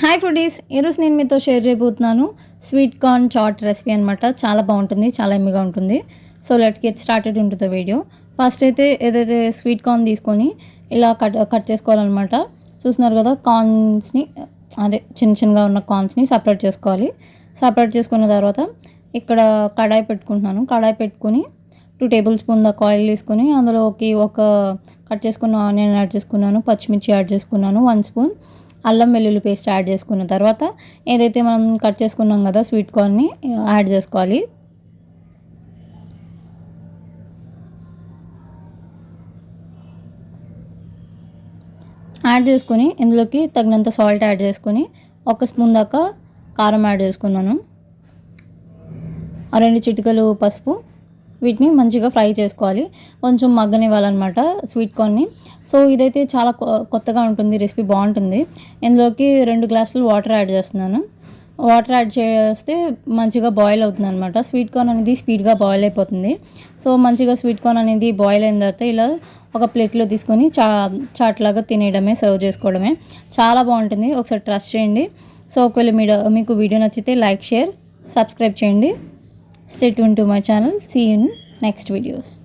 Hi foodies ఈరోజు నేను మీతో షేర్ చేయబోతున్నాను స్వీట్ కార్న్ చాట్ రెసిపీ అనమాట చాలా బాగుంటుంది చాలా ఎమ్మిగా ఉంటుంది. సో లెట్స్ గెట్ స్టార్టెడ్ ఉంటుంది ద వీడియో. ఫస్ట్ అయితే ఏదైతే స్వీట్ కార్న్ తీసుకొని ఇలా కట్ కట్ చేసుకోవాలన్నమాట. చూస్తున్నారు కదా కార్న్స్ని అదే చిన్న చిన్నగా ఉన్న కార్న్స్ని సపరేట్ చేసుకోవాలి. సపరేట్ చేసుకున్న తర్వాత ఇక్కడ కడాయి పెట్టుకుంటున్నాను. కడాయి పెట్టుకొని టూ టేబుల్ స్పూన్ దాకా ఆయిల్ తీసుకొని అందులోకి ఒక కట్ చేసుకున్న ఆనియన్ యాడ్ చేసుకున్నాను పచ్చిమిర్చి యాడ్ చేసుకున్నాను వన్ స్పూన్. అల్లం వెల్లుల్లి పేస్ట్ యాడ్ చేసుకున్న తర్వాత ఏదైతే మనం కట్ చేసుకున్నాం కదా స్వీట్ కార్న్ని యాడ్ చేసుకోవాలి. యాడ్ చేసుకొని ఇందులోకి తగినంత సాల్ట్ యాడ్ చేసుకొని ఒక స్పూన్ దాకా కారం యాడ్ చేసుకున్నాను. ఆ రెండు చిటికలు పసుపు వీటిని మంచిగా ఫ్రై చేసుకోవాలి. కొంచెం మగ్గనివ్వాలన్నమాట స్వీట్ కార్న్ని. సో ఇదైతే చాలా కొత్తగా ఉంటుంది రెసిపీ బాగుంటుంది. ఇందులోకి రెండు గ్లాసులు వాటర్ యాడ్ చేస్తున్నాను. వాటర్ యాడ్ చేస్తే మంచిగా బాయిల్ అవుతుంది అనమాట స్వీట్ కార్న్ అనేది స్పీడ్గా బాయిల్ అయిపోతుంది. సో మంచిగా స్వీట్ కార్న్ అనేది బాయిల్ అయిన తర్వాత ఇలా ఒక ప్లేట్లో తీసుకొని చా చాట్లాగా తినేయడమే సర్వ్ చేసుకోవడమే. చాలా బాగుంటుంది. ఒకసారి ట్రస్ట్ చేయండి. సో ఒకవేళ మీరు మీకు వీడియో నచ్చితే లైక్ షేర్ సబ్స్క్రైబ్ చేయండి. Stay tuned to my channel. See you in next videos.